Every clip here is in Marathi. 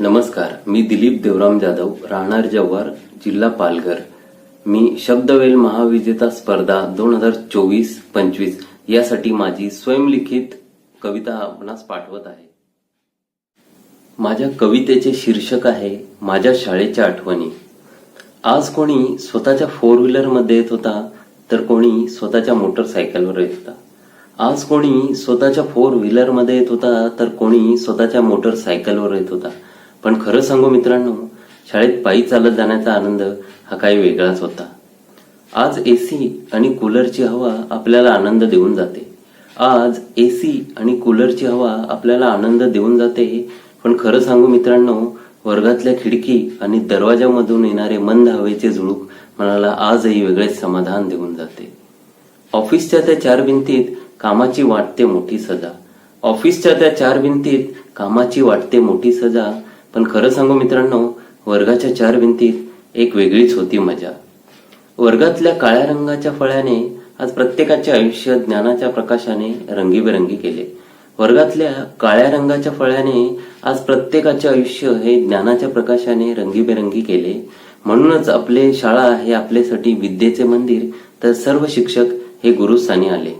नमस्कार मी दिलीप देवराम जाधव राहणार जव्हार जिल्हा पालघर. मी शब्दवेल महाविजेता स्पर्धा दोन हजार चोवीस पंचवीस यासाठी माझी स्वयंलिखित कविता आपणास पाठवत आहे. माझ्या कवितेचे शीर्षक आहे माझ्या शाळेच्या आठवणी आज कोणी स्वतःच्या फोर व्हीलरमध्ये येत होता तर कोणी स्वतःच्या मोटरसायकलवर येत होता. आज कोणी स्वतःच्या फोर व्हीलरमध्ये येत होता तर कोणी स्वतःच्या मोटरसायकलवर येत होता. पण खरं सांगू मित्रांनो शाळेत पायी चालत जाण्याचा आनंद हा काही वेगळाच होता. आज एसी आणि कूलरची हवा आपल्याला आनंद देऊन जाते. आज एसी आणि कूलरची हवा आपल्याला आनंद देऊन जाते. पण खरं सांगू मित्रांनो वर्गातल्या खिडकी आणि दरवाजामधून येणारे मंद हवेचे झुळूक मनाला आजही वेगळेच समाधान देऊन जाते. ऑफिसच्या त्या चार भिंतीत कामाची वाटते मोठी सजा. ऑफिसच्या त्या चार भिंतीत कामाची वाटते मोठी सजा पण खरं सांगू मित्रांनो वर्गाच्या चार भिंतीत एक वेगळीच होती मजा. वर्गातल्या काळ्या रंगाच्या फळ्याने आज प्रत्येकाचे आयुष्य ज्ञानाच्या प्रकाशाने रंगीबेरंगी केले. वर्गातल्या काळ्या रंगाच्या फळ्याने आज प्रत्येकाचे आयुष्य हे ज्ञानाच्या प्रकाशाने रंगीबेरंगी केले. म्हणूनच आपले शाळा हे आपल्यासाठी विद्येचे मंदिर तर सर्व शिक्षक हे गुरुस्थानी आले.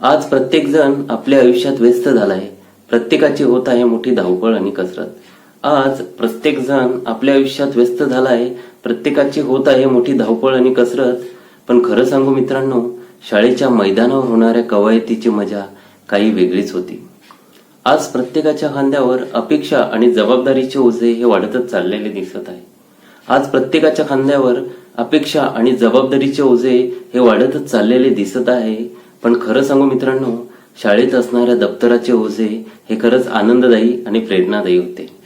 आज प्रत्येक जण आपल्या आयुष्यात व्यस्त झालाय. प्रत्येकाची होत आहे मोठी धावपळ आणि कसरत. आज प्रत्येक जण आपल्या आयुष्यात व्यस्त झालाय. प्रत्येकाची होत आहे मोठी धावपळ आणि कसरत. पण खरं सांगू मित्रांनो शाळेच्या मैदानावर होणाऱ्या कवायतीची मजा काही वेगळीच होती. आज प्रत्येकाच्या खांद्यावर अपेक्षा आणि जबाबदारीचे ओझे हे वाढतच चाललेले दिसत आहे. आज प्रत्येकाच्या खांद्यावर अपेक्षा आणि जबाबदारीचे ओझे हे वाढतच चाललेले दिसत आहे. पण खरं सांगू मित्रांनो शाळेत असणाऱ्या दप्तराचे ओझे हे खरंच आनंददायी आणि प्रेरणादायी होते.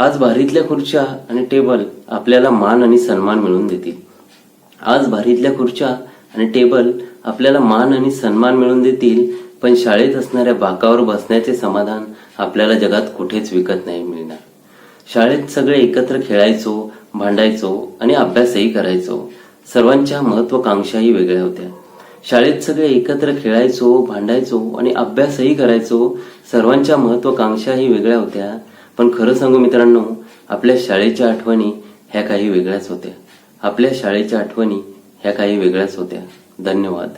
आज भारीतल्या खुर्च्या आणि टेबल आपल्याला मान आणि सन्मान मिळवून देतील. आज भारीतल्या खुर्च्या आणि टेबल आपल्याला मान आणि सन्मान मिळवून देतील पण शाळेत असणाऱ्या बाकावर बसण्याचे समाधान आपल्याला जगात कुठेच विकत नाही मिळणार. शाळेत सगळे एकत्र खेळायचो भांडायचो आणि अभ्यासही करायचो. सर्वांच्या महत्वाकांक्षाही वेगळ्या होत्या. शाळेत सगळे एकत्र खेळायचो भांडायचो आणि अभ्यासही करायचो. सर्वांच्या महत्वाकांक्षाही वेगळ्या होत्या. पण खरं सांगू मित्रांनो आपल्या शाळेच्या आठवणी ह्या काही वेगळ्याच होत्या. आपल्या शाळेच्या आठवणी ह्या काही वेगळ्याच होत्या. धन्यवाद.